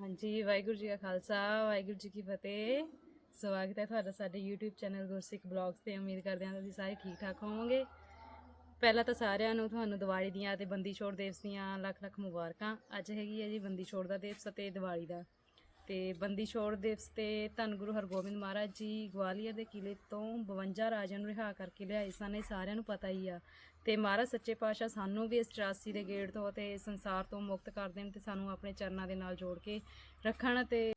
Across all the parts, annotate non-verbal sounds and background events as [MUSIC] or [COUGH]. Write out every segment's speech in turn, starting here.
ਹਾਂਜੀ, ਵਾਹਿਗੁਰੂ ਜੀ ਕਾ ਖਾਲਸਾ, ਵਾਹਿਗੁਰੂ ਜੀ ਕੀ ਫਤਿਹ। ਸਵਾਗਤ ਹੈ ਤੁਹਾਡਾ ਸਾਡੇ YouTube ਚੈਨਲ ਗੁਰਸਿੱਖ ਬਲੌਗਸ ਤੇ। ਉਮੀਦ ਕਰਦੇ ਹਾਂ ਤੁਸੀਂ ਸਾਰੇ ਠੀਕ ਠਾਕ ਹੋਵੋਗੇ। ਪਹਿਲਾਂ ਤਾਂ ਸਾਰਿਆਂ ਨੂੰ ਤੁਹਾਨੂੰ ਦੀਵਾਲੀ ਦੀਆਂ ਤੇ ਬੰਦੀ ਛੋੜ ਦਿਵਸ ਦੀਆਂ ਲੱਖ ਲੱਖ ਮੁਬਾਰਕਾਂ। ਅੱਜ ਹੈਗੀ ਹੈ ਜੀ ਬੰਦੀ ਛੋੜ ਦਾ ਦਿਵਸ ਅਤੇ ਦੀਵਾਲੀ ਦਾ। ਤੇ ਬੰਦੀ ਛੋੜ ਦਿਵਸ ਤੇ ਧੰਨ ਗੁਰੂ ਹਰਗੋਬਿੰਦ ਮਹਾਰਾਜ ਜੀ ਗਵਾਲੀਅਰ ਦੇ ਕਿਲੇ ਤੋਂ 52 ਰਾਜਿਆਂ ਨੂੰ ਰਿਹਾ ਕਰਕੇ ਲਿਆਏ ਸਨ, ਇਹ ਸਾਰਿਆਂ ਨੂੰ ਪਤਾ ਹੀ ਆ। ਤੇ ਮਹਾਰਾਜ ਸੱਚੇ ਪਾਤਸ਼ਾਹ ਸਾਨੂੰ ਵੀ ਇਸ 84 ਦੇ ਗੇੜ ਤੋਂ ਤੇ ਸੰਸਾਰ ਤੋਂ ਮੁਕਤ ਕਰ ਦੇਣ ਤੇ ਸਾਨੂੰ ਆਪਣੇ ਚਰਨਾਂ ਦੇ ਨਾਲ ਜੋੜ ਕੇ ਰੱਖਣ ਤੇ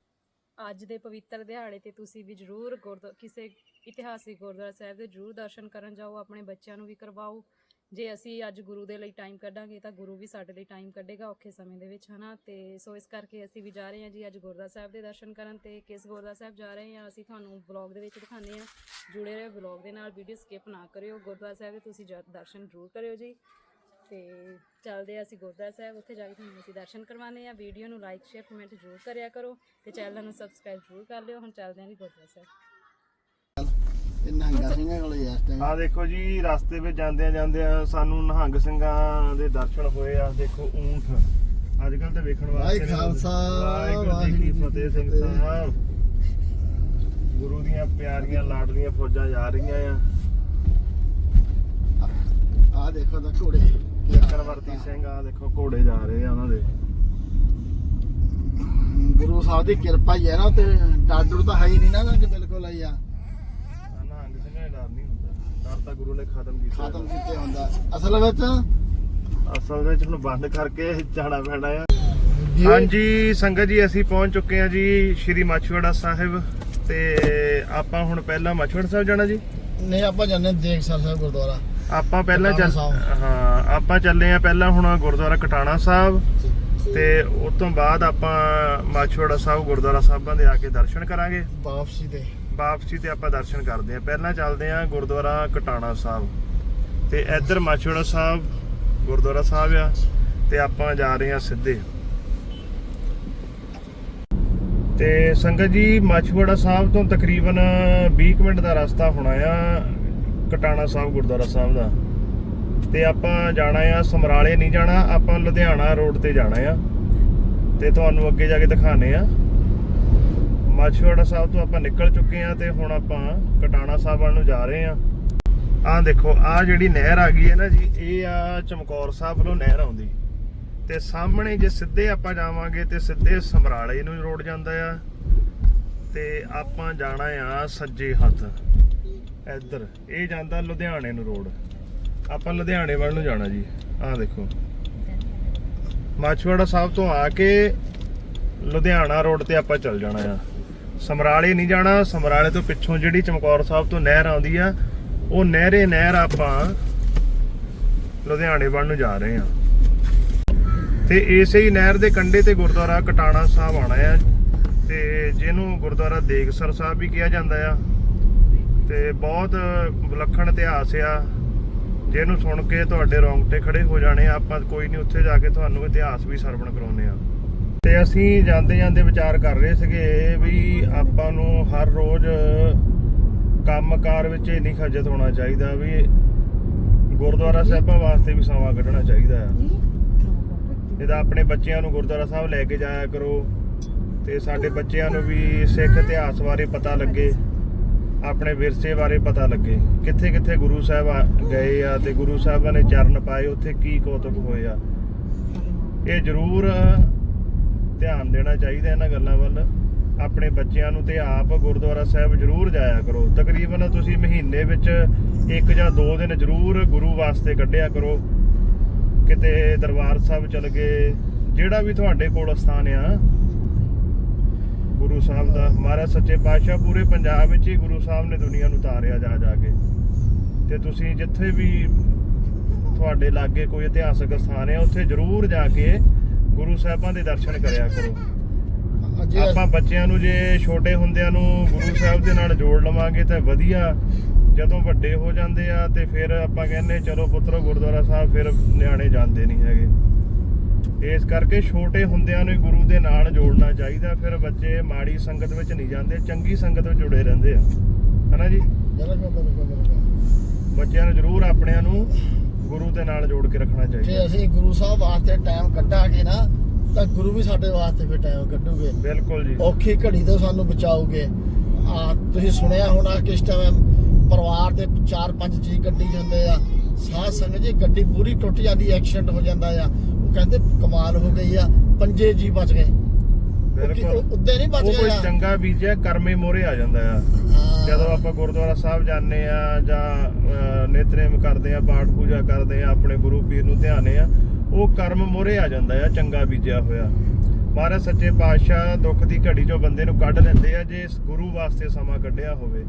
ਅੱਜ ਦੇ ਪਵਿੱਤਰ ਦਿਹਾੜੇ ਤੇ ਤੁਸੀਂ ਵੀ ਜਰੂਰ ਗੁਰਦੁਆ ਕਿਸੇ ਇਤਿਹਾਸਿਕ ਗੁਰਦੁਆਰਾ ਸਾਹਿਬ ਦੇ ਜਰੂਰ ਦਰਸ਼ਨ ਕਰਨ ਜਾਓ, ਆਪਣੇ ਬੱਚਿਆਂ ਨੂੰ ਵੀ ਕਰਵਾਓ। ਜੇ ਅਸੀਂ ਅੱਜ ਗੁਰੂ ਦੇ ਲਈ ਟਾਈਮ ਕੱਢਾਂਗੇ ਤਾਂ ਗੁਰੂ ਵੀ ਸਾਡੇ ਲਈ ਟਾਈਮ ਕੱਢੇਗਾ ਔਖੇ ਸਮੇਂ ਦੇ ਵਿੱਚ, ਹਨਾ? ਤੇ ਸੋ ਇਸ ਕਰਕੇ ਅਸੀਂ ਵੀ ਜਾ ਰਹੇ ਹਾਂ ਜੀ ਅੱਜ ਗੁਰਦੁਆਰਾ ਸਾਹਿਬ ਦੇ ਦਰਸ਼ਨ ਕਰਨ ਤੇ ਕਿਸ ਗੁਰਦੁਆਰਾ ਸਾਹਿਬ ਜਾ ਰਹੇ ਹਾਂ, ਅਸੀਂ ਤੁਹਾਨੂੰ ਵਲੌਗ ਦੇ ਵਿੱਚ ਦਿਖਾਉਂਦੇ ਹਾਂ। ਜੁੜੇ ਰਹੋ ਵਲੌਗ ਦੇ ਨਾਲ ਵੀਡੀਓ ਸਕਿਪ ਨਾ ਕਰਿਓ। ਗੁਰਦੁਆਰਾ ਸਾਹਿਬ ਦੇ ਤੁਸੀਂ ਜਾ- ਦਰਸ਼ਨ ਜ਼ਰੂਰ ਕਰਿਓ ਜੀ। ਤੇ ਚੱਲਦੇ ਹਾਂ ਅਸੀਂ ਗੁਰਦੁਆਰਾ ਸਾਹਿਬ, ਉੱਥੇ ਜਾ ਕੇ ਤੁਹਾਨੂੰ ਅਸੀਂ ਦਰਸ਼ਨ ਕਰਵਾਉਂਦੇ ਆ ਵੀਡੀਓ ਨੂੰ ਲਾਈਕ ਸ਼ੇਅਰ ਕਮੈਂਟ ਜ਼ਰੂਰ ਕਰਿਆ ਕਰੋ ਤੇ ਚੈਨਲ ਨੂੰ ਸਬਸਕ੍ਰਾਈਬ ਜ਼ਰੂਰ ਕਰ ਲਿਓ। ਹੁਣ ਚੱਲਦੇ ਹਾਂ ਜੀ ਗੁਰਦੁਆਰਾ ਸਾਹਿਬ। ਇਹ ਨਹਾਂਗਾ ਸਿੰਘਾਂ ਕੋਲ ਇਸ ਟਾਈਮ ਆ ਦੇਖੋ ਜੀ ਰਸਤੇ ਵਿੱਚ ਜਾਂਦਿਆਂ ਜਾਂਦਿਆਂ ਸਾਨੂੰ ਨਿਹੰਗ ਸਿੰਘਾਂ ਦੇ ਦਰਸ਼ਨ ਹੋਏ ਆ। ਦੇਖੋ ਊਂਠ। ਅੱਜ ਕੱਲ ਤਾਂ ਵੇਖਣ ਵਾਸਤੇ ਵਾਹਿ ਨਹੀਂ ਖਾਲਸਾ, ਵਾਹਿਗੁਰੂ ਜੀ ਕੀ ਵਾਹਿਗੁਰੂ ਫਤਿਹ ਸਿੰਘ ਕੀ ਸਾਹਿਬ। ਗੁਰੂ ਦੀਆਂ ਪਿਆਰੀਆਂ ਲਾਡਲੀਆਂ ਫੌਜਾਂ ਜਾ ਰਹੀਆਂ ਆ। ਆ ਦੇਖੋ ਤਾਂ ਘੋੜੇ ਚੱਕਰਵਰਤੀ ਸਿੰਘ ਆ ਦੇਖੋ ਘੋੜੇ ਜਾ ਰਹੇ ਆ ਉਹਨਾਂ ਦੇ। ਗੁਰੂ ਸਾਹਿਬ ਦੀ ਕਿਰਪਾ ਹੀ ਹੈ ਨਾ ਤੇ ਡਾਡੂ ਤਾਂ ਹੈ ਹੀ ਨਹੀਂ ਨਾ ਕਿ ਬਿਲਕੁਲ ਆਈ ਆ ਆ ਨਿਹੰਗ ਸਿੰਘਾਂ ਦਾ ਡਰ ਨਹੀਂ ਹੁੰਦਾ ਡਰ ਤਾਂ ਗੁਰੂ ਨੇ ਖਤਮ ਕੀਤਾ ਖਤਮ ਕੀਤੇ ਹੁੰਦਾ। ਅਸਲ ਵਿੱਚ ਅਸਲ ਵਿੱਚ ਹੁਣ ਬੰਦ ਕਰਕੇ ਜਾਣਾ ਪੈਣਾ ਆ। ਹਾਂਜੀ ਸੰਗਤ ਜੀ ਅਸੀਂ ਪਹੁੰਚ ਚੁੱਕੇ ਹਾਂ ਜੀ ਸ਼੍ਰੀ ਮਾਛੀਵਾੜਾ ਸਾਹਿਬ ਤੇ ਆਪਾਂ ਹੁਣ ਪਹਿਲਾਂ ਮਾਛੀਵਾੜਾ ਸਾਹਿਬ ਜਾਣਾ ਜੀ? ਨਹੀਂ ਆਪਾਂ ਜਾਂਦੇ ਦੇਖ ਸਾਹਿਬ ਗੁਰਦੁਆਰਾ। ਆਪਾਂ ਪਹਿਲਾਂ ਚੱਲ। ਹਾਂ ਆਪਾਂ ਚੱਲੇ ਆ ਪਹਿਲਾਂ ਹੁਣ ਗੁਰਦੁਆਰਾ ਕਟਾਣਾ ਸਾਹਿਬ ਤੇ ਉਸ ਤੋਂ ਬਾਅਦ ਆਪਾਂ ਮਾਛੀਵਾੜਾ ਸਾਹਿਬ ਗੁਰਦੁਆਰਾ ਸਾਹਿਬਾਂ ਦੇ ਆ ਕੇ ਦਰਸ਼ਨ ਕਰਾਂਗੇ। ਵਾਪਸੀ ਤੇ। ਵਾਪਸੀ ਤੇ ਆਪਾਂ ਦਰਸ਼ਨ ਕਰਦੇ ਆ ਪਹਿਲਾਂ ਚੱਲਦੇ ਆ ਗੁਰਦੁਆਰਾ ਕਟਾਣਾ ਸਾਹਿਬ। ਤੇ ਇੱਧਰ ਮਾਛੀਵਾੜਾ ਸਾਹਿਬ, ਗੁਰਦੁਆਰਾ ਸਾਹਿਬ ਆ, ਤੇ ਆਪਾਂ ਜਾ ਰਹੇ ਆ ਸਿੱਧੇ। ਤੇ ਸੰਗਤ ਜੀ ਮਾਛੀਵਾੜਾ ਸਾਹਿਬ ਤੋਂ ਤਕਰੀਬਨ 20 ਕੁ ਮਿੰਟ ਦਾ ਰਸਤਾ ਹੋਣਾ ਆ, ਕਟਾਣਾ ਸਾਹਿਬ, ਗੁਰਦੁਆਰਾ ਸਾਹਿਬ ਦਾ। ਤੇ ਆਪਾਂ ਜਾਣਾ ਆ, ਸਮਰਾਲੇ ਨਹੀਂ ਜਾਣਾ, ਆਪਾਂ ਲੁਧਿਆਣਾ ਰੋਡ ਤੇ ਜਾਣਾ ਆ। ਤੇ ਤੁਹਾਨੂੰ ਅੱਗੇ ਜਾ ਕੇ ਦਿਖਾਣੇ ਆ ਮਾਛੀਵਾੜਾ ਸਾਹਿਬ ਤੋਂ ਆਪਾਂ ਨਿਕਲ ਚੁੱਕੇ ਆ ਤੇ ਹੁਣ ਆਪਾਂ ਕਟਾਣਾ ਸਾਹਿਬ ਵੱਲ ਨੂੰ ਜਾ ਰਹੇ ਆ ਆਹ ਦੇਖੋ, ਆਹ ਜਿਹੜੀ ਨਹਿਰ ਆ ਗਈ ਹੈ ਨਾ ਜੀ, ਇਹ ਆ ਚਮਕੌਰ ਸਾਹਿਬ ਵੱਲੋਂ ਨਹਿਰ ਆਉਂਦੀ। ਤੇ ਸਾਹਮਣੇ ਜੇ ਸਿੱਧੇ ਆਪਾਂ ਜਾਵਾਂਗੇ ਤੇ ਸਿੱਧੇ ਸਮਰਾਲੇ ਨੂੰ ਰੋਡ ਜਾਂਦਾ ਆ। ਤੇ ਆਪਾਂ ਜਾਣਾ ਆ ਸੱਜੇ ਹੱਥ। ਇੱਧਰ, ਇਹ ਜਾਂਦਾ ਲੁਧਿਆਣੇ ਨੂੰ ਰੋਡ। ਆਪਾਂ ਲੁਧਿਆਣੇ ਵੱਲ ਨੂੰ ਜਾਣਾ ਜੀ। ਆਹ ਦੇਖੋ। ਮਾਛਵਾੜਾ ਸਾਹਿਬ ਤੋਂ ਆ ਕੇ ਲੁਧਿਆਣਾ ਰੋਡ ਤੇ ਆਪਾਂ ਚੱਲ ਜਾਣਾ ਆ। ਸਮਰਾਲੇ ਨਹੀਂ ਜਾਣਾ, ਸਮਰਾਲੇ ਤੋਂ ਪਿੱਛੋਂ ਜਿਹੜੀ ਚਮਕੌਰ ਸਾਹਿਬ ਤੋਂ ਨਹਿਰ ਆਉਂਦੀ ਆ, ਉਹ ਨਹਿਰੇ ਨਹਿਰ ਆਪਾਂ ਲੁਧਿਆਣੇ ਵੱਲ ਨੂੰ ਜਾ ਰਹੇ ਆ। ਤੇ ਇਸੇ ਹੀ ਨਹਿਰ ਦੇ ਕੰਢੇ ਤੇ ਗੁਰਦੁਆਰਾ ਕਟਾਣਾ ਸਾਹਿਬ ਆਣਾ ਆ, ਤੇ ਜਿਹਨੂੰ ਗੁਰਦੁਆਰਾ ਦੇਗਸਰ ਸਾਹਿਬ ਵੀ ਕਿਹਾ ਜਾਂਦਾ ਆ। ਤੇ ਬਹੁਤ ਵਿਲੱਖਣ ਇਤਿਹਾਸ ਆ, ਜਿਹਨੂੰ ਸੁਣ ਕੇ ਤੁਹਾਡੇ ਰੌਂਗਟੇ ਖੜੇ ਹੋ ਜਾਣੇ ਆ। ਆਪਾਂ ਕੋਈ ਨਹੀਂ, ਉੱਥੇ ਜਾ ਕੇ ਤੁਹਾਨੂੰ ਇਤਿਹਾਸ ਵੀ ਸਰਵਣ ਕਰਾਉਨੇ ਆ। ਤੇ ਅਸੀਂ ਜਾਂਦੇ ਜਾਂਦੇ ਵਿਚਾਰ ਕਰ ਰਹੇ ਸੀਗੇ ਵੀ ਆਪਾਂ ਨੂੰ ਹਰ ਰੋਜ਼ ਕੰਮਕਾਰ ਵਿੱਚ ਨਹੀਂ ਖੱਜਤ ਹੋਣਾ ਚਾਹੀਦਾ ਵੀ ਗੁਰਦੁਆਰਾ ਸਾਹਿਬਾਂ ਵਾਸਤੇ ਵੀ ਸਮਾਂ ਕੱਢਣਾ ਚਾਹੀਦਾ ਆ। ਇਹਦਾ ਆਪਣੇ ਬੱਚਿਆਂ ਨੂੰ ਗੁਰਦੁਆਰਾ ਸਾਹਿਬ ਲੈ ਕੇ ਜਾਇਆ ਕਰੋ ਤੇ ਸਾਡੇ ਬੱਚਿਆਂ ਨੂੰ ਵੀ ਸਿੱਖ ਇਤਿਹਾਸ ਬਾਰੇ ਪਤਾ ਲੱਗੇ, ਆਪਣੇ ਵਿਰਸੇ ਬਾਰੇ ਪਤਾ ਲੱਗੇ। ਕਿੱਥੇ ਕਿੱਥੇ ਗੁਰੂ ਸਾਹਿਬ ਆ- ਗਏ ਆ ਤੇ ਗੁਰੂ ਸਾਹਿਬਾਂ ਨੇ ਚਰਨ ਪਾਏ, ਉੱਥੇ ਕੀ ਕੌਤਕ ਹੋਏ ਆ ਇਹ ਜ਼ਰੂਰ ਧਿਆਨ ਦੇਣਾ ਚਾਹੀਦਾ ਇਹਨਾਂ ਗੱਲਾਂ ਵੱਲ। ਆਪਣੇ ਬੱਚਿਆਂ ਨੂੰ ਤੇ ਆਪ ਗੁਰਦੁਆਰਾ ਸਾਹਿਬ ਜ਼ਰੂਰ ਜਾਇਆ ਕਰੋ। ਤਕਰੀਬਨ ਤੁਸੀਂ ਮਹੀਨੇ ਵਿੱਚ ਇੱਕ ਜਾਂ ਦੋ ਦਿਨ ਜ਼ਰੂਰ ਗੁਰੂ ਵਾਸਤੇ ਕੱਢਿਆ ਕਰੋ। ਕਿਤੇ ਦਰਬਾਰ ਸਾਹਿਬ ਚਲ ਗਏ। ਜਿਹੜਾ ਵੀ ਤੁਹਾਡੇ ਕੋਲ ਸਥਾਨ ਆ, ਗੁਰੂ ਸਾਹਿਬ ਦਾ, ਮਹਾਰਾਜ ਸੱਚੇ ਪਾਤਸ਼ਾਹ ਪੂਰੇ ਪੰਜਾਬ ਵਿੱਚ ਹੀ ਗੁਰੂ ਸਾਹਿਬ ਨੇ ਦੁਨੀਆ ਨੂੰ ਤਾਰਿਆ ਜਾ ਜਾ ਕੇ। ਤੇ ਤੁਸੀਂ ਜਿੱਥੇ ਵੀ ਤੁਹਾਡੇ ਲਾਗੇ ਕੋਈ ਇਤਿਹਾਸਕ ਸਥਾਨ ਹੈ ਉੱਥੇ ਜ਼ਰੂਰ ਜਾ ਕੇ ਗੁਰੂ ਸਾਹਿਬਾਂ ਦੇ ਦਰਸ਼ਨ ਕਰਿਆ ਕਰੋ। ਅਜੇ ਆਪਾਂ ਬੱਚਿਆਂ ਨੂੰ ਜੇ ਛੋਟੇ ਹੁੰਦਿਆਂ ਨੂੰ ਗੁਰੂ ਸਾਹਿਬ ਦੇ ਨਾਲ ਜੋੜ ਲਵਾਂਗੇ ਤਾਂ ਵਧੀਆ। ਜਦੋਂ ਵੱਡੇ ਹੋ ਜਾਂਦੇ ਆ ਤੇ ਫਿਰ ਆਪਾਂ ਕਹਿੰਦੇ ਚਲੋ ਪੁੱਤਰੋ ਗੁਰਦੁਆਰਾ ਸਾਹਿਬ ਫਿਰ ਨਿਆਣੇ ਜਾਂਦੇ ਨਹੀਂ ਹੈਗੇ। ਇਸ ਕਰਕੇ ਛੋਟੇ ਹੁੰਦਿਆਂ ਨੂੰ ਹੀ ਗੁਰੂ ਦੇ ਨਾਲ ਜੋੜਨਾ ਚਾਹੀਦਾ। ਫਿਰ ਬੱਚੇ ਮਾੜੀ ਸੰਗਤ ਵਿੱਚ ਨਹੀਂ ਜਾਂਦੇ ਚੰਗੀ ਸੰਗਤ ਵਿੱਚ ਜੁੜੇ ਰਹਿੰਦੇ ਆ। ਹਨਾ ਜੀ? ਬੱਚਿਆਂ ਨੂੰ ਜ਼ਰੂਰ ਆਪਣਿਆਂ ਨੂੰ ਗੁਰੂ ਦੇ ਨਾਲ ਜੋੜ ਕੇ ਰੱਖਣਾ ਚਾਹੀਦਾ। ਜੇ ਅਸੀਂ ਗੁਰੂ ਸਾਹਿਬ ਵਾਸਤੇ ਟਾਈਮ ਕੱਢਾਂਗੇ ਨਾ ਤਾਂ ਗੁਰੂ ਵੀ ਸਾਡੇ ਵਾਸਤੇ ਫਿਰ ਟਾਈਮ ਕੱਢੂਗੇ। ਬਿਲਕੁਲ ਜੀ। ਔਖੀ ਘੜੀ ਤੋਂ ਸਾਨੂੰ ਬਚਾਓਗੇ ਆ ਤੁਸੀਂ ਸੁਣਿਆ ਹੋਣਾ ਕਿ ਇਸ ਟਾਈਮ ਪਰਿਵਾਰ ਦੇ 4-5 ਜੀ ਗੱਡੀ ਜਾਂਦੇ ਆ। ਸਾਧ ਸੰਗਤ ਜੀ ਗੱਡੀ ਪੂਰੀ ਟੁੱਟ ਜਾਂਦੀ ਐਕਸੀਡੈਂਟ ਹੋ ਜਾਂਦਾ ਆ। ਉਹ ਕਹਿੰਦੇ ਕਮਾਲ ਹੋ ਗਈ ਆ ਪੰਜੇ ਜੀ ਬਚ ਗਏ। ਬਿਲਕੁਲ ਉੱਦੇ ਨਹੀਂ ਬਚ ਉਹ ਕੋਈ ਚੰਗਾ ਬੀਜਿਆ ਕਰਮੇ ਮੋਰੇ ਆ ਜਾਂਦਾ ਆ। ਹਾਂ। ਜਦੋਂ ਆਪਾਂ ਗੁਰਦੁਆਰਾ ਸਾਹਿਬ ਜਾਂਦੇ ਆ ਜਾਂ ਅਹ, ਨਿਤਨੇਮ ਕਰਦੇ ਆ ਪਾਠ ਪੂਜਾ ਕਰਦੇ ਆ ਆਪਣੇ ਗੁਰੂ ਪੀਰ ਨੂੰ ਧਿਆਨੇ ਆ ਉਹ ਕਰਮ ਮੋਰੇ ਆ ਜਾਂਦਾ ਆ ਚੰਗਾ ਬੀਜਿਆ ਹੋਇਆ। ਮਹਾਰਾਜ ਸੱਚੇ ਪਾਤਸ਼ਾਹ ਦੁੱਖ ਦੀ ਘੜੀ ਚੋਂ ਬੰਦੇ ਨੂੰ ਕੱਢ ਲੈਂਦੇ ਆ ਜੇ ਗੁਰੂ ਵਾਸਤੇ ਸਮਾਂ ਕੱਢਿਆ ਹੋਵੇ।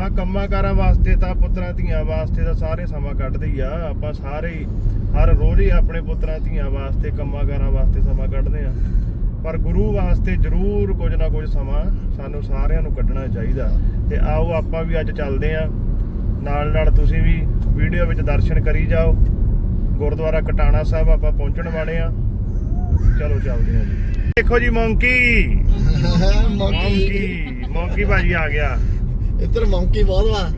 ਆ ਕੰਮਾਂ ਕਾਰਾਂ ਵਾਸਤੇ ਤਾਂ ਪੁੱਤਰਾਂ ਧੀਆਂ ਵਾਸਤੇ ਤਾਂ ਸਾਰੇ ਸਮਾਂ ਕੱਢਦੇ ਹੀ ਆ। ਆਪਾਂ ਸਾਰੇ ਹੀ ਹਰ ਰੋਜ਼ ਹੀ ਆਪਣੇ ਪੁੱਤਰਾਂ ਧੀਆਂ ਵਾਸਤੇ ਕੰਮਾਂ ਕਾਰਾਂ ਵਾਸਤੇ ਸਮਾਂ ਕੱਢਦੇ ਆ। ਪਰ ਗੁਰੂ ਵਾਸਤੇ ਜ਼ਰੂਰ ਕੁਝ ਨਾ ਕੁਝ ਸਮਾਂ ਸਾਨੂੰ ਸਾਰਿਆਂ ਨੂੰ ਕੱਢਣਾ ਚਾਹੀਦਾ। ਤੇ ਆਓ ਆਪਾਂ ਵੀ ਅੱਜ ਚੱਲਦੇ ਆ। ਨਾਲ ਨਾਲ ਤੁਸੀਂ ਵੀ ਵੀਡੀਓ ਵਿੱਚ ਦਰਸ਼ਨ ਕਰੀ ਜਾਓ। ਗੁਰਦੁਆਰਾ ਕਟਾਣਾ ਸਾਹਿਬ ਆਪਾਂ ਪਹੁੰਚਣ ਵਾਲੇ ਆ। ਚਲੋ ਚੱਲਦੇ ਆ ਜੀ। ਦੇਖੋ ਜੀ [LAUGHS] ਮੌਂਕੀ। ਮੌਂਕੀ। ਮੌਂਕੀ। ਭਾਜੀ ਆ ਗਿਆ। ਇੱਧਰ ਮੌਂਕੀ ਬਹੁਤ ਵਾ।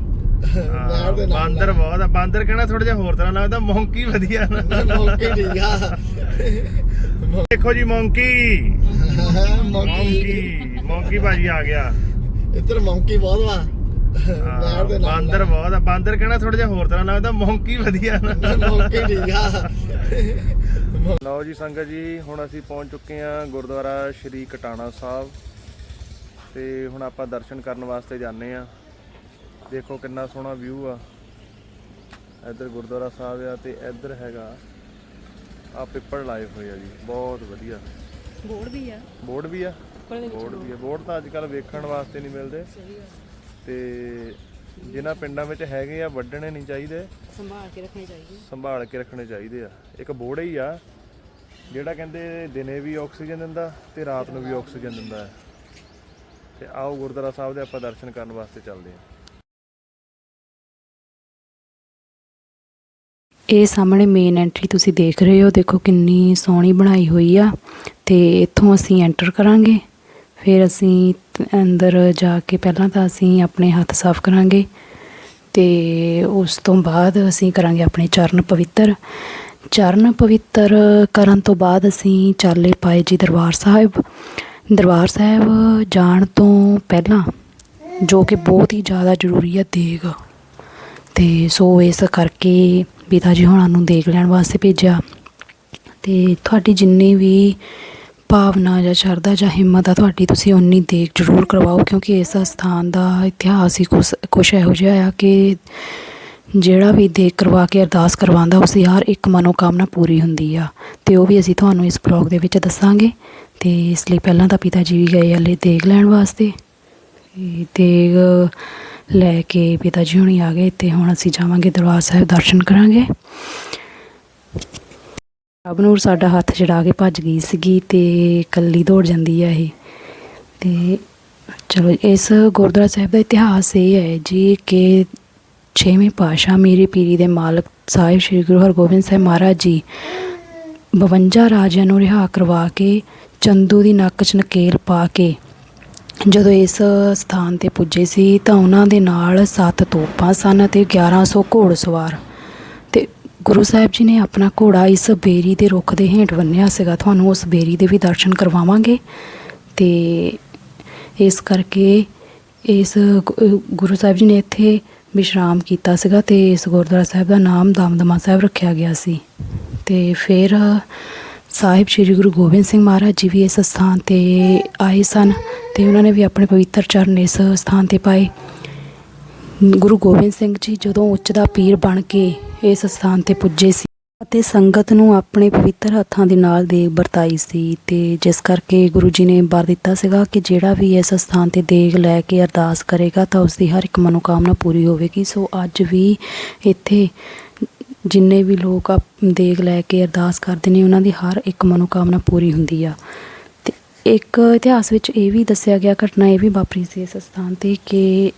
ਬਾਂਦਰ ਬਹੁਤ ਆ। ਬਾਂਦਰ ਕਹਿਣਾ ਥੋੜਾ ਜਿਹਾ ਹੋਰ ਤਰ੍ਹਾਂ ਲੱਗਦਾ। ਮੌਂਕੀ ਵਧੀਆ। ਨਾ ਮੌਂਕੀ ਠੀਕ ਆ। ਦੇਖੋ ਜੀ ਮੌਂਕੀ ਮੌਂਕੀ ਮੌਂਕੀ ਮੌਂਕੀ ਭਾਜੀ ਆ ਗਿਆ। ਇੱਧਰ ਮੌਂਕੀ ਬਹੁਤ ਵਾ। ਨਹਿਰ ਦੇ ਨਾਲ ਬਾਂਦਰ ਬਹੁਤ ਆ। ਬਾਂਦਰ ਕਹਿਣਾ ਥੋੜਾ ਜਿਹਾ ਹੋਰ ਤਰ੍ਹਾਂ ਲੱਗਦਾ ਮੌਂਕੀ ਵਧੀਆ ਨਾ। [LAUGHS] ਮੌਂਕੀ ਠੀਕ ਆ। ਲਓ ਜੀ ਸੰਗਤ ਜੀ ਹੁਣ ਅਸੀਂ ਪਹੁੰਚ ਚੁੱਕੇ ਹਾਂ ਗੁਰਦੁਆਰਾ ਸ਼੍ਰੀ ਕਟਾਣਾ ਸਾਹਿਬ। ਤੇ ਹੁਣ ਆਪਾਂ ਦਰਸ਼ਨ ਕਰਨ ਵਾਸਤੇ ਜਾਂਦੇ ਆ ਦੇਖੋ ਕਿੰਨਾ ਸੋਹਣਾ ਵਿਊ ਆ। ਇੱਧਰ ਗੁਰਦੁਆਰਾ ਸਾਹਿਬ ਆ ਤੇ ਇੱਧਰ ਹੈਗਾ ਆ ਪਿੱਪਲ ਲਾਏ ਹੋਏ ਆ ਜੀ ਬਹੁਤ ਵਧੀਆ। ਬੋਰਡ ਵੀ ਆ। ਬੋਰਡ ਵੀ ਆ? ਦੇ ਬੋਰਡ ਵੀ ਆ। ਬੋਰਡ। ਤਾਂ ਅੱਜ ਕੱਲ ਵੇਖਣ ਵਾਸਤੇ ਨਹੀਂ ਮਿਲਦੇ। ਸਹੀ ਆ ਤੇ ਜਿਨ੍ਹਾਂ ਪਿੰਡਾਂ ਵਿੱਚ ਹੈਗੇ ਆ ਵੱਢਣੇ ਨਹੀਂ ਚਾਹੀਦੇ। ਸੰਭਾਲ ਕੇ ਰੱਖਣੀ ਚਾਹੀਦੀ। ਸੰਭਾਲ ਕੇ ਰੱਖਣੇ ਚਾਹੀਦੇ ਆ। ਇੱਕ ਬੋੜਾ ਹੀ ਆ ਜਿਹੜਾ ਕਹਿੰਦੇ ਦਿਨੇ ਵੀ ਆਕਸੀਜਨ ਦਿੰਦਾ ਤੇ ਰਾਤ ਨੂੰ ਵੀ ਆਕਸੀਜਨ ਦਿੰਦਾ। ਹੈ ਤੇ ਆਓ ਗੁਰਦੁਆਰਾ ਸਾਹਿਬ ਦੇ ਆਪਾਂ ਦਰਸ਼ਨ ਕਰਨ ਵਾਸਤੇ ਚੱਲਦੇ ਹਾਂ ਇਹ ਸਾਹਮਣੇ ਮੇਨ ਐਂਟਰੀ ਤੁਸੀਂ ਦੇਖ ਰਹੇ ਹੋ। ਦੇਖੋ ਕਿੰਨੀ ਸੋਹਣੀ ਬਣਾਈ ਹੋਈ ਆ ਤੇ ਇੱਥੋਂ ਅਸੀਂ ਐਂਟਰ ਕਰਾਂਗੇ। ਫਿਰ ਅਸੀਂ ਅੰਦਰ ਜਾ ਕੇ ਪਹਿਲਾਂ ਤਾਂ ਅਸੀਂ ਆਪਣੇ ਹੱਥ ਸਾਫ਼ ਕਰਾਂਗੇ ਤੇ ਉਸ ਤੋਂ ਬਾਅਦ ਅਸੀਂ ਕਰਾਂਗੇ ਆਪਣੇ ਚਰਨ ਪਵਿੱਤਰ। ਚਰਨ ਪਵਿੱਤਰ ਕਰਨ ਤੋਂ ਬਾਅਦ ਅਸੀਂ ਚਾਲੇ ਪਾਏ ਜੀ ਦਰਬਾਰ ਸਾਹਿਬ। ਦਰਬਾਰ ਸਾਹਿਬ ਜਾਣ ਤੋਂ ਪਹਿਲਾਂ ਜੋ ਕਿ ਬਹੁਤ ਹੀ ਜ਼ਿਆਦਾ ਜ਼ਰੂਰੀ ਹੈ ਦੇਗ ਤੇ ਸੋ ਇਸ ਕਰਕੇ ਪਿਤਾ ਜੀ ਹੁਣਾਂ ਨੂੰ ਦੇਖ ਲੈਣ ਵਾਸਤੇ ਭੇਜਿਆ। ਤੇ ਤੁਹਾਡੀ ਜਿੰਨੀ ਵੀ ਭਾਵਨਾ ਜਾਂ ਸ਼ਰਧਾ ਜਾਂ ਹਿੰਮਤ ਆ, ਤੁਹਾਡੀ ਤੁਸੀਂ ਉਨੀ ਦੇਖ ਜ਼ਰੂਰ ਕਰਵਾਓ, ਕਿਉਂਕਿ ਇਸ ਸਥਾਨ ਦਾ ਇਤਿਹਾਸ ਹੀ ਕੁਛ ਕੁਛ ਇਹੋ ਜਿਹਾ ਆ ਕਿ ਜਿਹੜਾ ਵੀ ਦੇਖ ਕਰਵਾ ਕੇ ਅਰਦਾਸ ਕਰਵਾਉਂਦਾ ਉਸ ਦੀ ਹਰ ਇੱਕ ਮਨੋਕਾਮਨਾ ਪੂਰੀ ਹੁੰਦੀ ਆ। ਤੇ ਉਹ ਵੀ ਅਸੀਂ ਤੁਹਾਨੂੰ ਇਸ ਬਲੌਗ ਦੇ ਵਿੱਚ ਦੱਸਾਂਗੇ। ਤੇ ਇਸ ਲਈ ਪਹਿਲਾਂ ਤਾਂ ਪਿਤਾ ਜੀ ਵੀ ਗਏ ਹਲੇ ਦੇਖ ਲੈਣ ਵਾਸਤੇ। ਤੇ ਲੈ ਕੇ ਪਿਤਾ ਜੀ ਹੁਣੀ ਆ ਗਏ ਤੇ ਹੁਣ ਅਸੀਂ ਜਾਵਾਂਗੇ ਦਰਬਾਰ ਸਾਹਿਬ ਦਰਸ਼ਨ ਕਰਾਂਗੇ। ਅਬਨੂਰ ਸਾਡਾ ਹੱਥ ਛਡਾ ਕੇ ਭੱਜ ਗਈ ਸੀਗੀ ਤੇ ਕੱਲੀ ਦੌੜ ਜਾਂਦੀ ਹੈ ਇਹ। ਤੇ ਚਲੋ ਇਸ ਗੁਰਦੁਆਰਾ ਸਾਹਿਬ ਦਾ ਇਤਿਹਾਸ ਇਹ ਹੈ ਜੀ ਕਿ ਛੇਵੇਂ ਪਾਤਸ਼ਾਹ ਮੀਰੀ ਪੀਰੀ ਦੇ ਮਾਲਕ ਸਾਹਿਬ ਸ੍ਰੀ ਗੁਰੂ ਹਰਗੋਬਿੰਦ ਸਾਹਿਬ ਮਹਾਰਾਜ ਜੀ 52 ਰਾਜਿਆਂ ਨੂੰ ਰਿਹਾ ਕਰਵਾ ਕੇ ਚੰਦੂ ਦੀ ਨੱਕ 'ਚ ਨਕੇਲ ਪਾ ਕੇ ਜਦੋਂ ਇਸ ਸਥਾਨ ਤੇ ਪੁੱਜੇ ਸੀ ਤਾਂ ਉਹਨਾਂ ਦੇ ਨਾਲ ਸੱਤ ਤੋਪਾਂ ਸਨ ਅਤੇ 1100 ਘੋੜਸਵਾਰ ਤੇ ਗੁਰੂ ਸਾਹਿਬ ਜੀ ਨੇ ਆਪਣਾ ਘੋੜਾ ਇਸ ਬੇਰੀ ਦੇ ਰੁੱਖ ਦੇ ਹੇਠ ਬੰਨਿਆ ਸੀਗਾ। ਤੁਹਾਨੂੰ ਉਸ ਬੇਰੀ ਦੇ ਵੀ ਦਰਸ਼ਨ ਕਰਵਾਵਾਂਗੇ। ਤੇ ਇਸ ਕਰਕੇ ਇਸ ਗੁਰੂ ਸਾਹਿਬ ਜੀ ਨੇ ਇੱਥੇ ਵਿਸ਼ਰਾਮ ਕੀਤਾ ਸੀਗਾ ਤੇ ਇਸ ਗੁਰਦੁਆਰਾ ਸਾਹਿਬ ਦਾ ਨਾਮ ਦਮਦਮਾ ਸਾਹਿਬ ਰੱਖਿਆ ਗਿਆ ਸੀ। ਤੇ ਫਿਰ ਸਾਹਿਬ ਸ੍ਰੀ ਗੁਰੂ ਗੋਬਿੰਦ ਸਿੰਘ ਮਹਾਰਾਜ ਜੀ ਵੀ ਇਸ ਸਥਾਨ ਤੇ ਆਏ ਸਨ ਤੇ ਉਹਨਾਂ ਨੇ ਵੀ ਆਪਣੇ ਪਵਿੱਤਰ ਚਰਨ ਇਸ ਸਥਾਨ ਤੇ ਪਾਏ। ਗੁਰੂ ਗੋਬਿੰਦ ਸਿੰਘ ਜੀ ਜਦੋਂ ਉੱਚ ਦਾ ਪੀਰ ਬਣ ਕੇ ਇਸ ਸਥਾਨ ਤੇ ਪੁੱਜੇ ਸੀ ਅਤੇ ਸੰਗਤ ਨੂੰ ਆਪਣੇ ਪਵਿੱਤਰ ਹੱਥਾਂ ਦੇ ਨਾਲ ਦੇਗ ਵਰਤਾਈ ਸੀ ਤੇ ਜਿਸ ਕਰਕੇ ਗੁਰੂ ਜੀ ਨੇ ਵਰ ਦਿੱਤਾ ਸੀਗਾ ਕਿ ਜਿਹੜਾ ਵੀ ਇਸ ਸਥਾਨ ਤੇ ਦੇਗ ਲੈ ਕੇ ਅਰਦਾਸ ਕਰੇਗਾ ਤਾਂ ਉਸ ਦੀ ਹਰ ਇੱਕ ਮਨੋਕਾਮਨਾ ਪੂਰੀ ਹੋਵੇਗੀ। ਸੋ ਅੱਜ ਵੀ ਇੱਥੇ ਜਿੰਨੇ ਵੀ ਲੋਕ ਆਪ- ਦੇਗ ਲੈ ਕੇ ਅਰਦਾਸ ਕਰਦੇ ਨੇ, ਉਹਨਾਂ ਦੀ ਹਰ ਇੱਕ ਮਨੋਕਾਮਨਾ ਪੂਰੀ ਹੁੰਦੀ ਆ। ਤੇ ਇੱਕ ਇਤਿਹਾਸ ਵਿੱਚ ਇਹ ਵੀ ਦੱਸਿਆ ਗਿਆ, ਘਟਨਾ ਇਹ ਵੀ ਵਾਪਰੀ ਸੀ ਇਸ ਸਥਾਨ ਤੇ ਕਿ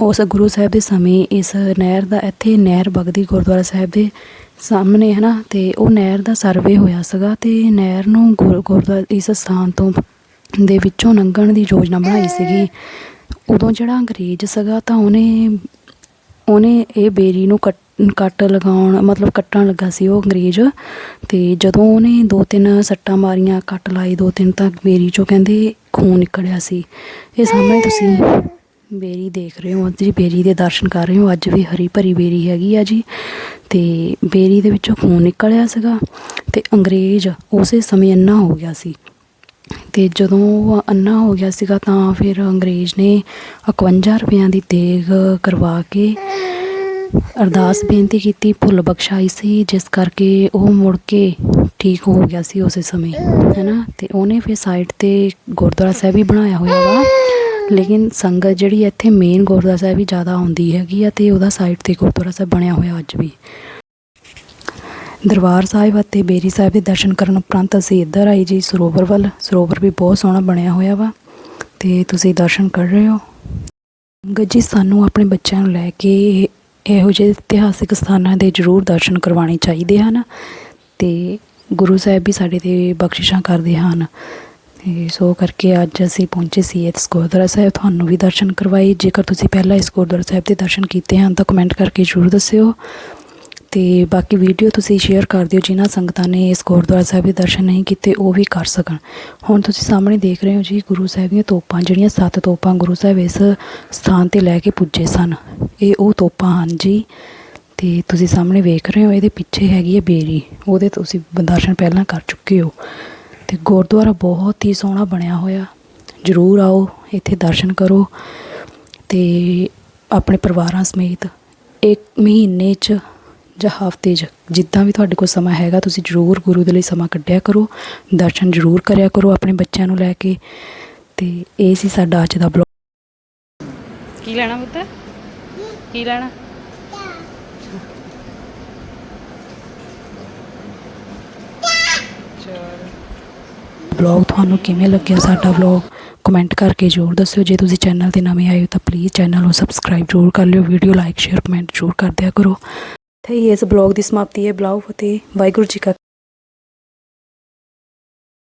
ਉਸ ਗੁਰੂ ਸਾਹਿਬ ਦੇ ਸਮੇਂ ਇਸ ਨਹਿਰ ਦਾ, ਇੱਥੇ ਨਹਿਰ ਵਗਦੀ ਗੁਰਦੁਆਰਾ ਸਾਹਿਬ ਦੇ ਸਾਹਮਣੇ ਹੈ ਨਾ ਤੇ ਉਹ ਨਹਿਰ ਦਾ ਸਰਵੇ ਹੋਇਆ ਸੀਗਾ ਤੇ ਨਹਿਰ ਨੂੰ ਗੁਰ- ਗੁਰਦੁਆਰਾ, ਇਸ ਸਥਾਨ ਤੋਂ ਦੇ ਵਿੱਚੋਂ ਲੰਘਣ ਦੀ ਯੋਜਨਾ ਬਣਾਈ ਸੀਗੀ। ਉਦੋਂ ਜਿਹੜਾ ਅੰਗਰੇਜ਼ ਸੀਗਾ ਤਾਂ ਉਹਨੇ ਉਹਨੇ ਇਹ ਬੇਰੀ ਨੂੰ ਕੱਟ ਕੱਟ ਲਗਾਉਣ, ਮਤਲਬ ਕੱਟਣ ਲੱਗਾ ਸੀ ਉਹ ਅੰਗਰੇਜ਼। ਅਤੇ ਜਦੋਂ ਉਹਨੇ ਦੋ ਤਿੰਨ ਸੱਟਾਂ ਮਾਰੀਆਂ, ਕੱਟ ਲਾਏ ਦੋ ਤਿੰਨ ਤਾਂ ਬੇਰੀ ਚੋਂ ਕਹਿੰਦੇ ਖੂਨ ਨਿਕਲਿਆ ਸੀ। ਇਹ ਸਾਹਮਣੇ ਤੁਸੀਂ ਬੇਰੀ ਦੇਖ ਰਹੇ ਹੋ, ਅੱਜ ਜੀ ਬੇਰੀ ਦੇ ਦਰਸ਼ਨ ਕਰ ਰਹੇ ਹੋ, ਅੱਜ ਵੀ ਹਰੀ ਭਰੀ ਬੇਰੀ ਹੈਗੀ ਆ ਜੀ। ਤੇ ਬੇਰੀ ਦੇ ਵਿੱਚੋਂ ਖੂਨ ਨਿਕਲਿਆ ਸੀਗਾ ਤੇ ਅੰਗਰੇਜ਼ ਉਸੇ ਸਮੇਂ ਅੰਨਾ ਹੋ ਗਿਆ ਸੀ। ਤੇ ਜਦੋਂ ਉਹ ਅੰਨਾ ਹੋ ਗਿਆ ਸੀਗਾ ਤਾਂ ਫਿਰ ਅੰਗਰੇਜ਼ ਨੇ 51 ਰੁਪਈਆਂ ਦੀ ਦੇਗ ਕਰਵਾ ਕੇ ਅਰਦਾਸ ਬੇਨਤੀ ਕੀਤੀ, ਭੁੱਲ ਬਖਸ਼ਾਈ ਸੀ, ਜਿਸ ਕਰਕੇ ਉਹ ਮੁੜ ਕੇ ਠੀਕ ਹੋ ਗਿਆ ਸੀ ਉਸੇ ਸਮੇਂ, ਹੈਨਾ? ਤੇ ਉਹਨੇ ਫਿਰ ਸਾਈਡ ਤੇ ਗੁਰਦੁਆਰਾ ਸਾਹਿਬ ਵੀ ਬਣਾਇਆ ਹੋਇਆ ਵਾ। ਲੇਕਿਨ ਸੰਗਤ ਜਿਹੜੀ ਇੱਥੇ ਮੇਨ ਗੁਰਦੁਆਰਾ ਸਾਹਿਬ ਵੀ ਜ਼ਿਆਦਾ ਆਉਂਦੀ ਹੈਗੀ ਆ ਤੇ ਉਹਦਾ ਸਾਈਡ ਤੇ ਗੁਰਦੁਆਰਾ ਸਾਹਿਬ ਬਣਿਆ ਹੋਇਆ ਅੱਜ ਵੀ। ਦਰਬਾਰ ਸਾਹਿਬ ਅਤੇ ਬੇਰੀ ਸਾਹਿਬ ਦੇ ਦਰਸ਼ਨ ਕਰਨ ਉਪਰੰਤ ਅਸੀਂ ਇੱਧਰ ਆਈ ਜੀ, ਸਰੋਵਰ ਵੱਲ। ਸਰੋਵਰ ਵੀ ਬਹੁਤ ਸੋਹਣਾ ਬਣਿਆ ਹੋਇਆ ਵਾ ਤੇ ਤੁਸੀਂ ਦਰਸ਼ਨ ਕਰ ਰਹੇ ਹੋ। ਗੱਜੀ ਸਾਨੂੰ ਆਪਣੇ ਬੱਚਿਆਂ ਨੂੰ ਲੈ ਕੇ ਇਹੋ ਜਿਹੇ ਇਤਿਹਾਸਿਕ ਸਥਾਨਾਂ ਦੇ ਜ਼ਰੂਰ ਦਰਸ਼ਨ ਕਰਵਾਉਣੇ ਚਾਹੀਦੇ ਹਨ ਅਤੇ ਗੁਰੂ ਸਾਹਿਬ ਵੀ ਸਾਡੇ ਤੇ ਬਖਸ਼ਿਸ਼ਾਂ ਕਰਦੇ ਹਨ। ਤੇ ਸੋ ਕਰਕੇ ਅੱਜ ਅਸੀਂ ਪਹੁੰਚੇ ਸੀ ਇਸ ਗੁਰਦੁਆਰਾ ਸਾਹਿਬ, ਤੁਹਾਨੂੰ ਵੀ ਦਰਸ਼ਨ ਕਰਵਾਏ। ਜੇਕਰ ਤੁਸੀਂ ਪਹਿਲਾਂ ਇਸ ਗੁਰਦੁਆਰਾ ਸਾਹਿਬ ਦੇ ਦਰਸ਼ਨ ਕੀਤੇ ਹਨ ਤਾਂ ਕਮੈਂਟ ਕਰਕੇ ਜ਼ਰੂਰ ਦੱਸਿਓ। ਤੇ ਬਾਕੀ ਵੀਡੀਓ ਤੁਸੀਂ ਸ਼ੇਅਰ ਕਰ ਦਿਓ, ਜਿਨ੍ਹਾਂ ਸੰਗਤਾਂ ਨੇ ਇਸ ਗੁਰਦੁਆਰਾ ਸਾਹਿਬ ਦੇ ਦਰਸ਼ਨ ਨਹੀਂ ਕੀਤੇ, ਉਹ ਵੀ ਕਰ ਸਕਣ। ਹੁਣ ਤੁਸੀਂ ਸਾਹਮਣੇ ਦੇਖ ਰਹੇ ਹੋ ਜੀ, ਗੁਰੂ ਸਾਹਿਬ ਦੀਆਂ ਤੋਪਾਂ, ਜਿਹੜੀਆਂ ਸੱਤ ਤੋਪਾਂ ਗੁਰੂ ਸਾਹਿਬ ਇਸ ਸਥਾਨ ਤੇ ਲੈ ਕੇ ਪੁੱਜੇ ਸਨ। ਇਹ ਉਹ ਤੋਪਾਂ ਹਨ ਜੀ, ਤੇ ਤੁਸੀਂ ਸਾਹਮਣੇ ਵੇਖ ਰਹੇ ਹੋ, ਇਹਦੇ ਪਿੱਛੇ ਹੈਗੀ ਹੈ ਬੇਰੀ। ਉਹਦੇ ਤੁਸੀਂ ਦਰਸ਼ਨ ਪਹਿਲਾਂ ਕਰ ਚੁੱਕੇ ਹੋ। ਤੇ ਗੁਰਦੁਆਰਾ ਬਹੁਤ ਹੀ ਸੋਹਣਾ ਬਣਿਆ ਹੋਇਆ। ਜਰੂਰ ਆਓ, ਇੱਥੇ ਦਰਸ਼ਨ ਕਰੋ। ਤੇ ਆਪਣੇ ਪਰਿਵਾਰਾਂ ਸਮੇਤ ਇੱਕ ਮਹੀਨੇ 'ਚ ਜਾਂ ਹਫ਼ਤੇ 'ਚ ਜਿੱਦਾਂ ਵੀ ਤੁਹਾਡੇ ਕੋਲ ਸਮਾਂ ਹੈਗਾ ਤੁਸੀਂ ਜ਼ਰੂਰ ਗੁਰੂ ਦੇ ਲਈ ਸਮਾਂ ਕੱਢਿਆ ਕਰੋ। ਦਰਸ਼ਨ ਜ਼ਰੂਰ ਕਰਿਆ ਕਰੋ ਆਪਣੇ ਬੱਚਿਆਂ ਨੂੰ ਲੈ ਕੇ। ਤੇ ਇਹ ਸੀ ਸਾਡਾ ਅੱਜ ਦਾ ਬਲੌਗ। ਕੀ ਲੈਣਾ ਪੁੱਤ? ਕੀ ਲੈਣਾ? ਬਲੌਗ ਤੁਹਾਨੂੰ ਕਿਵੇਂ ਲੱਗਿਆ ਸਾਡਾ ਬਲੌਗ? ਕਮੈਂਟ ਕਰਕੇ ਜ਼ਰੂਰ ਦੱਸਿਓ। ਜੇ ਤੁਸੀਂ ਚੈਨਲ ਤੇ ਨਵੇਂ ਆਏ ਹੋ ਤਾਂ ਪਲੀਜ਼ ਚੈਨਲ ਨੂੰ ਸਬਸਕ੍ਰਾਈਬ ਜ਼ਰੂਰ ਕਰ ਲਿਓ। ਵੀਡੀਓ ਲਾਈਕ ਸ਼ੇਅਰ ਕਮੈਂਟ ਜ਼ਰੂਰ ਕਰ ਦਿਆ ਕਰੋ। ਇੱਥੇ ਹੀ ਇਸ ਬਲੌਗ ਦੀ ਸਮਾਪਤੀ ਹੈ। ਬਲਾਉ ਫਤਿਹ ਵਾਹਿਗੁਰੂ ਜੀ ਕਾ